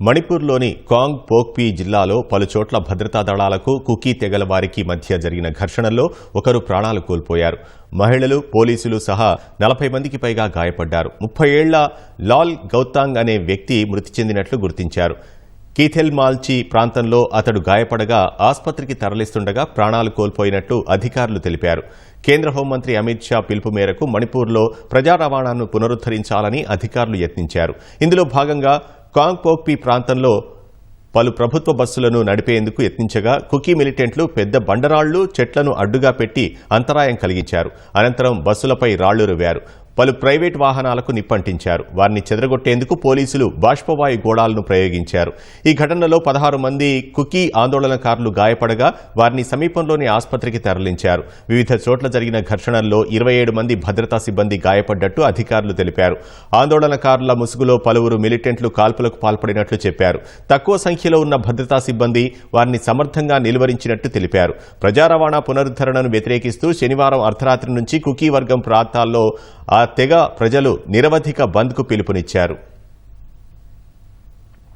మణిపూర్లోని Kong పోక్పీ జిల్లాలో పలుచోట్ల భద్రతా దళాలకు కుకీ తెగల వారికి మధ్య జరిగిన ఘర్షణల్లో ఒకరు ప్రాణాలు కోల్పోయారు. మహిళలు పోలీసులు సహా నలభై మందికి పైగా గాయపడ్డారు. ముప్పై ఏళ్ళ లాల్ గౌతాంగ్ అనే వ్యక్తి మృతి చెందినట్లు గుర్తించారు. కీథెల్మాల్చి ప్రాంతంలో అతడు గాయపడగా ఆసుపత్రికి తరలిస్తుండగా ప్రాణాలు కోల్పోయినట్టు అధికారులు తెలిపారు. కేంద్ర హోంమంత్రి అమిత్ షా పిలుపు మేరకు మణిపూర్లో ప్రజా రవాణాను పునరుద్దరించాలని అధికారులు యత్నించారు. ఇందులో భాగంగా కాంగ్పోక్పీ ప్రాంతంలో పలు ప్రభుత్వ బస్సులను నడిపేందుకు యత్నించగా కుకీ మిలిటెంట్లు పెద్ద బండరాళ్ళు చెట్లను అడ్డుగా పెట్టి అంతరాయం కలిగించారు. అనంతరం బస్సులపై రాళ్ళు రువ్వారు. పలు ప్రైవేట్ వాహనాలకు నిప్పంటించారు. వారిని చెదరగొట్టేందుకు పోలీసులు బాష్పవాయు గోళాలను ప్రయోగించారు. ఈ ఘటనలో పదహారు మంది కుకీ ఆందోళనకారులు గాయపడగా వారిని సమీపంలోని ఆసుపత్రికి తరలించారు. వివిధ చోట్ల జరిగిన ఘర్షణల్లో ఇరవై ఏడు మంది భద్రతా సిబ్బంది గాయపడ్డట్టు అధికారులు తెలిపారు. ఆందోళనకారుల ముసుగులో పలువురు మిలిటెంట్లు కాల్పులకు పాల్పడినట్లు చెప్పారు. తక్కువ సంఖ్యలో ఉన్న భద్రతా సిబ్బంది వారిని సమర్థంగా నిలువరించినట్టు తెలిపారు. ప్రజా రవాణా పునరుద్ధరణను వ్యతిరేకిస్తూ శనివారం అర్ధరాత్రి నుంచి కుకీ వర్గం ప్రాంతాల్లో ఆ తెగ ప్రజలు నిరవధిక బంద్కు పిలుపునిచ్చారు.